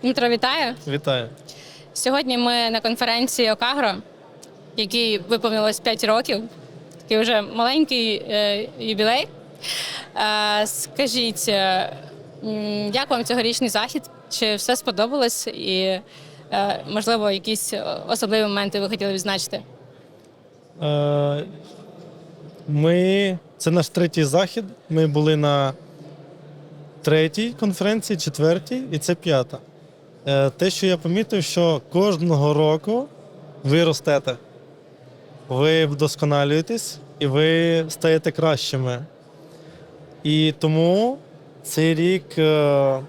Дмитро, вітаю. Вітаю. Сьогодні ми на конференції Окагро, якій виповнилось 5 років. Такий вже маленький е, юбілей. Е, скажіть, е, як вам цьогорічний захід? Чи все сподобалось? І, можливо, якісь особливі моменти ви хотіли відзначити? Ми, це наш третій захід. Ми були на третій конференції, четвертій, і це п'ята. Е, Те, що я помітив, що кожного року ви ростете, ви вдосконалюєтесь і ви стаєте кращими. І тому цей рік е,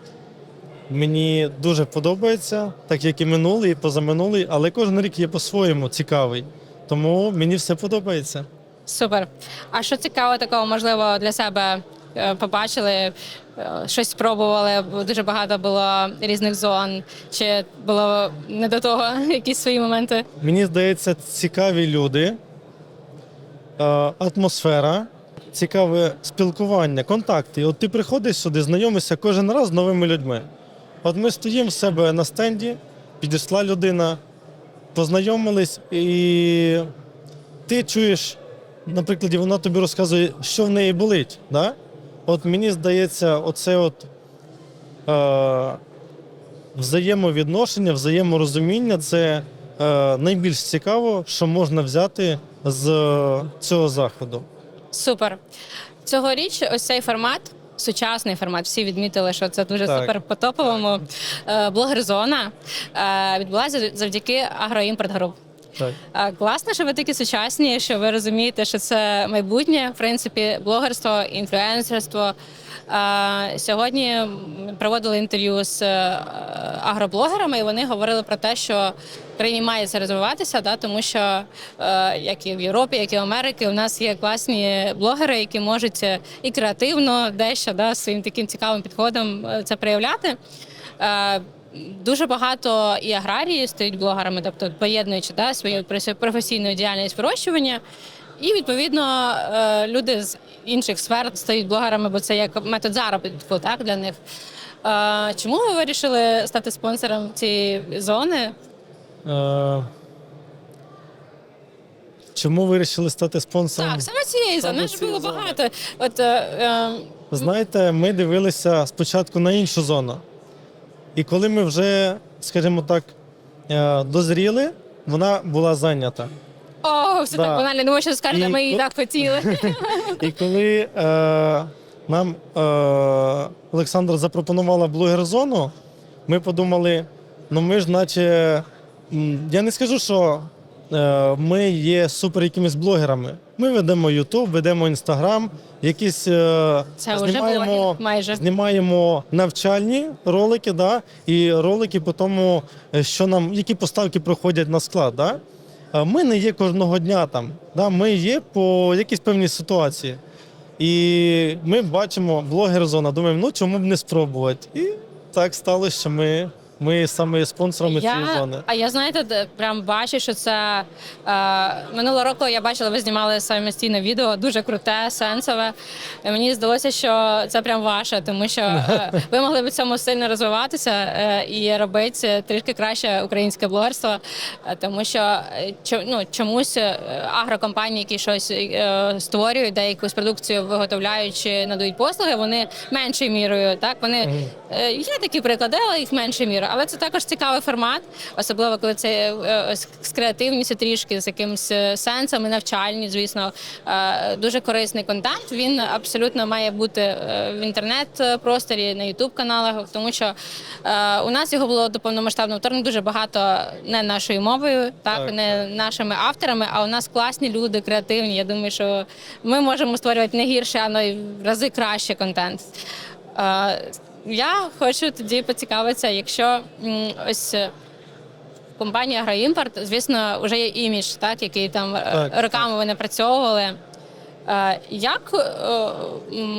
мені дуже подобається, так як і минулий, і позаминулий, але кожен рік є по-своєму цікавий. Тому мені все подобається. Супер. А що цікаво такого, можливо, для себе побачили, е, щось спробували, дуже багато було різних зон, чи було не до того якісь свої моменти? Мені здається, цікаві люди, е, атмосфера, цікаве спілкування, контакти. От ти приходиш сюди, знайомишся кожен раз з новими людьми. От ми стоїмо в себе на стенді, підійшла людина, познайомились, і ти чуєш, наприклад, вона тобі розказує, що в неї болить. Да? От мені здається, оце от. Е, взаємовідношення, взаєморозуміння це е, найбільш цікаво, що можна взяти з е, цього заходу. Супер. Цьогоріч ось цей формат. Сучасний формат, всі відмітили, що це дуже Так. супер по топовому. Е, Блогер-зона е, відбулася завдяки Агроімпорт Груп. Так. Е, Класно, що ви такі сучасні, що ви розумієте, що це майбутнє, в принципі, блогерство, інфлюенсерство. Е, Сьогодні проводили інтерв'ю з е, агроблогерами, і вони говорили про те, що країні має це розвиватися, да, тому що як і в Європі, як і в Америці, у нас є класні блогери, які можуть і креативно дещо да, своїм таким цікавим підходом це проявляти. Дуже багато і аграрії стають блогерами, тобто поєднуючи да, свою професійну діяльність вирощування. І відповідно е, люди з інших сфер стають блогерами, бо це як метод заробітку так, для них. Е, Чому ви вирішили стати спонсором цієї зони? Е, чому вирішили стати спонсором? Так, саме цієї зони Саме ж було зони. багато. От е, е, Знаєте, ми дивилися спочатку на іншу зону. І коли ми вже, скажімо так, е, дозріли, вона була зайнята. о, все Да. так банально, не можу скажете, ми її так хотіли. І коли е, нам е, Олександр запропонувала блогер-зону, ми подумали: ну ми ж, наче, я не скажу, що ми є супер якимись блогерами. Ми ведемо YouTube, ведемо Instagram, якісь е, Це вже блогер, майже. знімаємо навчальні ролики, да, і ролики по тому, е, що нам, які поставки проходять на склад. Да. Е, Ми не є кожного дня там. Да, ми є по якійсь певній ситуації. І ми бачимо блогер зона, думаємо, ну чому б не спробувати? І так сталося, що ми, ми саме є спонсорами цієї зони. А я знаєте, прям бачу, що це е, минулого року я бачила, ви знімали самостійне відео, дуже круте, сенсове. І Мені здалося, що це прям ваше, тому що е, ви могли б цьому сильно розвиватися е, і робити трішки краще українське блогерство, Е, тому що е, ну, чомусь е, агрокомпанії, які щось е, створюють, де якусь продукцію виготовляють чи надають послуги, вони меншою мірою. Так вони е, є такі приклади, але їх меншою мірою. Але це також цікавий формат, особливо коли це е, з з креативністю трішки, з якимось е, сенсом і навчальні, звісно, Е, дуже корисний контент. Він абсолютно має бути е, в інтернет-просторі, на ютуб каналах, тому що е, у нас його було до повномасштабного вторгнення дуже багато не нашою мовою, так, Так. не нашими авторами. А у нас класні люди, креативні. Я думаю, що ми можемо створювати не гірше, а навіть в рази краще контент. Я хочу тоді поцікавитися, якщо ось. е, Компанія Агроімпорт, звісно, вже є імідж, так, який там е, Так, роками ви напрацьовували. Е, Як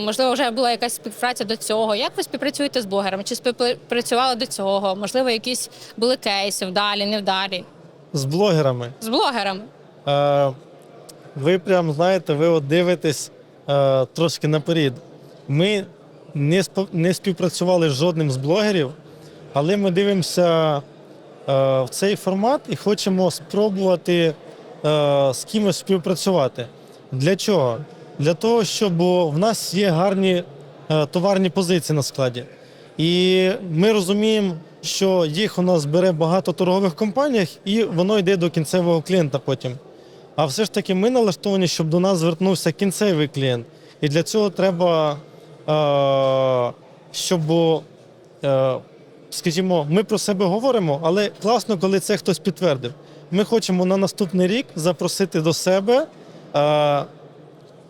можливо вже була якась співпраця до цього? Як ви співпрацюєте з блогерами? Чи співпрацювали до цього? Можливо, якісь були кейси вдалі, невдалі З блогерами. з блогерами? Е, ви прям знаєте, ви от дивитесь е, трошки наперед. Ми не, співпрацювали з жодним з блогерів, Але ми дивимося е, в цей формат і хочемо спробувати е, з кимось співпрацювати. Для чого? Для того, щоб в нас є гарні е, товарні позиції на складі. І ми розуміємо, що їх у нас бере багато торгових компаній, і воно йде до кінцевого клієнта потім. А все ж таки ми налаштовані, щоб до нас звернувся кінцевий клієнт. І для цього треба, щоб, е, скажімо, ми про себе говоримо, але класно, коли це хтось підтвердив. Ми хочемо на наступний рік запросити до себе е,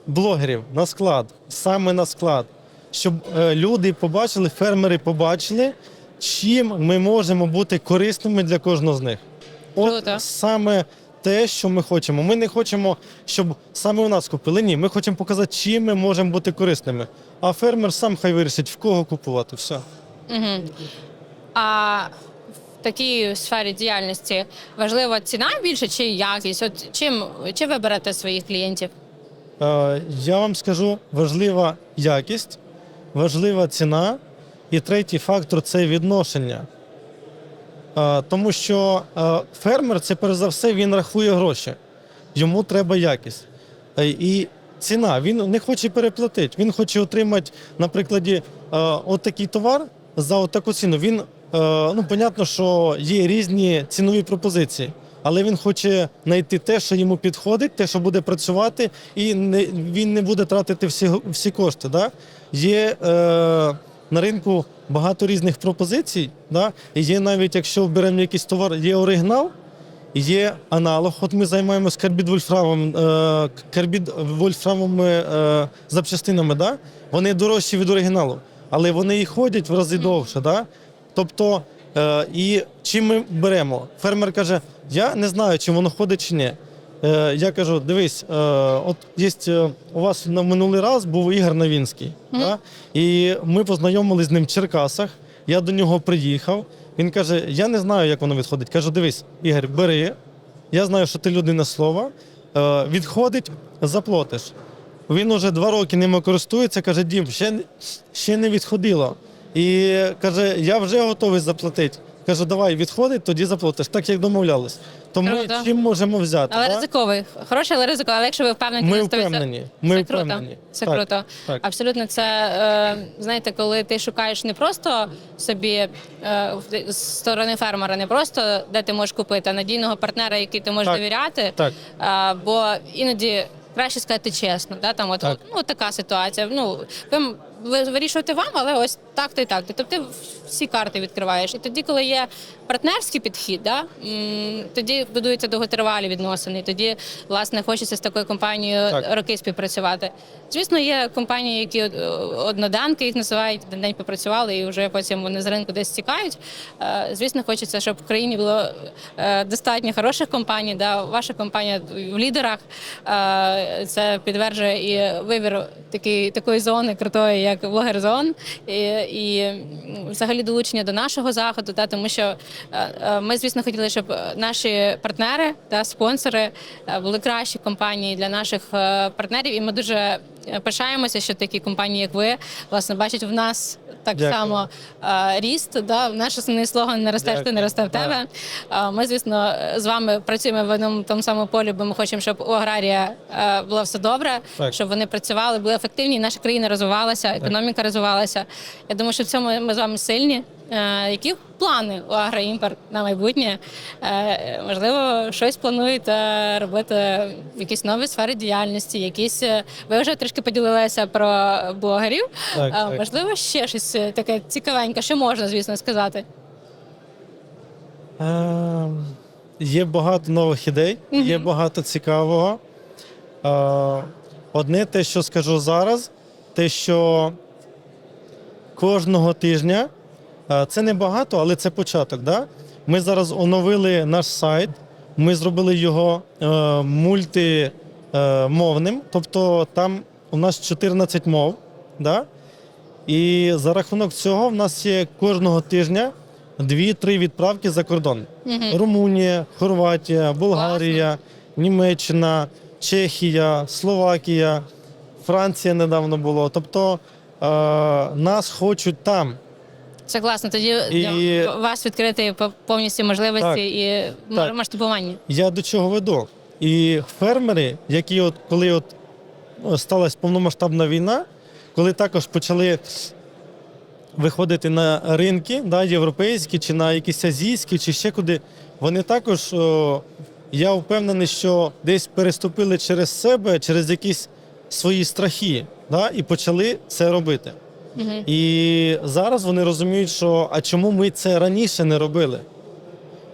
блогерів на склад, саме на склад, щоб е, люди побачили, фермери побачили, чим ми можемо бути корисними для кожного з них. От Круто. саме те, що ми хочемо. Ми не хочемо, щоб саме у нас купили. Ні, ми хочемо показати, чим ми можемо бути корисними. А фермер сам хай вирішить, в кого купувати. Все. Угу. А в такій сфері діяльності важлива ціна більше чи якість? От чим чи ви берете своїх клієнтів? Е, я вам скажу, важлива якість, важлива ціна, і третій фактор це відношення. Е, тому що е, фермер це перш за все він рахує гроші. Йому треба якість. Е, і ціна, він не хоче переплатити. Він хоче отримати, на прикладі, е, от такий товар за от таку ціну. Він, ну, понятно, що є різні цінові пропозиції. Але він хоче знайти те, що йому підходить, те, що буде працювати, і не, він не буде тратити всі, всі кошти. Да? Є е, на ринку багато різних пропозицій. Да? І є навіть, якщо беремо якийсь товар, є оригінал, є аналог. От ми займаємося карбід-вольфрамом, е, е, запчастинами. Да? Вони дорожчі від оригіналу, але вони і ходять в рази довше. Да? Тобто, е, і чим ми беремо? Фермер каже: я не знаю, чи воно ходить чи ні. Е, я кажу: дивись, е, от є е, у вас на минулий раз був Ігор Новінський. Да? І ми познайомилися з ним в Черкасах. Я до нього приїхав. Він каже: Я не знаю, як воно відходить. Кажу, дивись, Ігор, бери. Я знаю, що ти людина слова. Відходить, заплатиш. Він уже два роки ними користується, каже, Дім, ще, ще не відходило. І каже, я вже готовий заплатити. Кажу, давай відходить, тоді заплатиш, так як домовлялись. Тому Круто. чим можемо взяти? Але да? ризиковий. Хороший, але ризиковий. Але якщо ви впевнені, Ми 100%, впевнені. Ми це впевнені. круто. Це Так, круто. так. Абсолютно, це е, знаєте, коли ти шукаєш не просто собі е, в- з сторони фермера, не просто де ти можеш купити, а надійного партнера, який ти можеш Так. довіряти. Так. Е, бо іноді краще сказати чесно. Да? Там от, Так. от, ну, така ситуація. Ну, ви, м- ви вирішуєте вам, але ось так то і так. Тобто ти всі карти відкриваєш. І тоді, коли є партнерський підхід, да, тоді будуються довготривалі відносини. І тоді, власне, хочеться з такою компанією Так. роки співпрацювати. Звісно, є компанії, які е, одноданки їх називають, один день попрацювали і вже потім вони з ринку десь тікають. Е, Звісно, хочеться, щоб в країні було е, достатньо хороших компаній. Да. Ваша компанія в лідерах. Це підтверджує і вибір такий, такої зони крутої, як блогер зон, і, і взагалі долучення до нашого заходу, та тому що е, е, ми, звісно, хотіли, щоб наші партнери та спонсори е, були кращі компанії для наших партнерів, і ми дуже пишаємося, що такі компанії, як ви, власне, бачать в нас так Дякую. само е, ріст. Да? Наш основний слоган не ростеш, ти не росте в тебе. Е, Ми, звісно, з вами працюємо в одному тому самому полі, бо ми хочемо, щоб у аграрія е, було все добре, Так. щоб вони працювали, були ефективні, і наша країна розвивалася, економіка розвивалася. Я думаю, що в цьому ми з вами сильні. Е, Які плани у Агроімпорт на майбутнє? Е, Можливо, щось плануєте робити в якісь нові сфери діяльності, якісь е, ви вже трішки поділилися про блогерів. Так, так. Можливо, ще щось таке цікавеньке, що можна, звісно, сказати. Е, Є багато нових ідей, є багато цікавого. Е, Одне те, що скажу зараз, те, що кожного тижня це не багато, але це початок. Да? Ми зараз оновили наш сайт, ми зробили його е, мультимовним, тобто там у нас 14 мов. Да? І за рахунок цього в нас є кожного тижня дві-три відправки за кордон. Румунія, Хорватія, Болгарія, Німеччина, Чехія, Словакія, Франція недавно було. Тобто е, нас хочуть там. Це класно. Тоді І- для вас відкрити повністю можливості Так. і Так. масштабування. Я до чого веду. І фермери, які от коли от ну, сталася повномасштабна війна, коли також почали виходити на ринки, да, європейські, чи на якісь азійські, чи ще куди, вони також, о, я впевнений, що десь переступили через себе, через якісь свої страхи, да, і почали це робити. І зараз вони розуміють, що а чому ми це раніше не робили?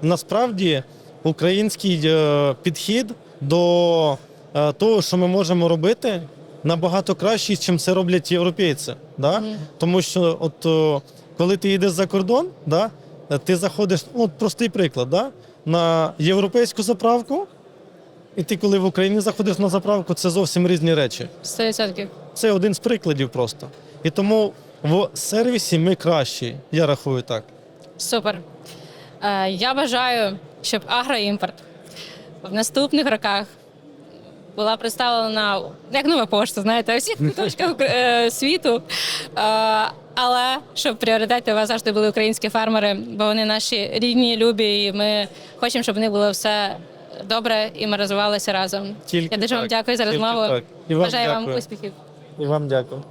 Насправді український е, підхід до е, того, що ми можемо робити, набагато кращий, чим це роблять європейці. Да? Тому що, от о, коли ти йдеш за кордон, да, е, ти заходиш, ну, от простий приклад, да, на європейську заправку, і ти, коли в Україні заходиш на заправку, це зовсім різні речі. 100%. Це один з прикладів просто. І тому в сервісі ми кращі, я рахую так. Супер. Е, я бажаю, щоб агроімпорт в наступних роках була представлена як нова пошта, знаєте, у всіх куточках е, світу. Е, але щоб пріоритети у вас завжди були українські фермери, бо вони наші рідні, любі, і ми хочемо, щоб в них було все добре і ми розвивалися разом. Тільки Я дуже вам так, дякую за тільки розмову. так. І вам Бажаю вам успіхів. І вам дякую.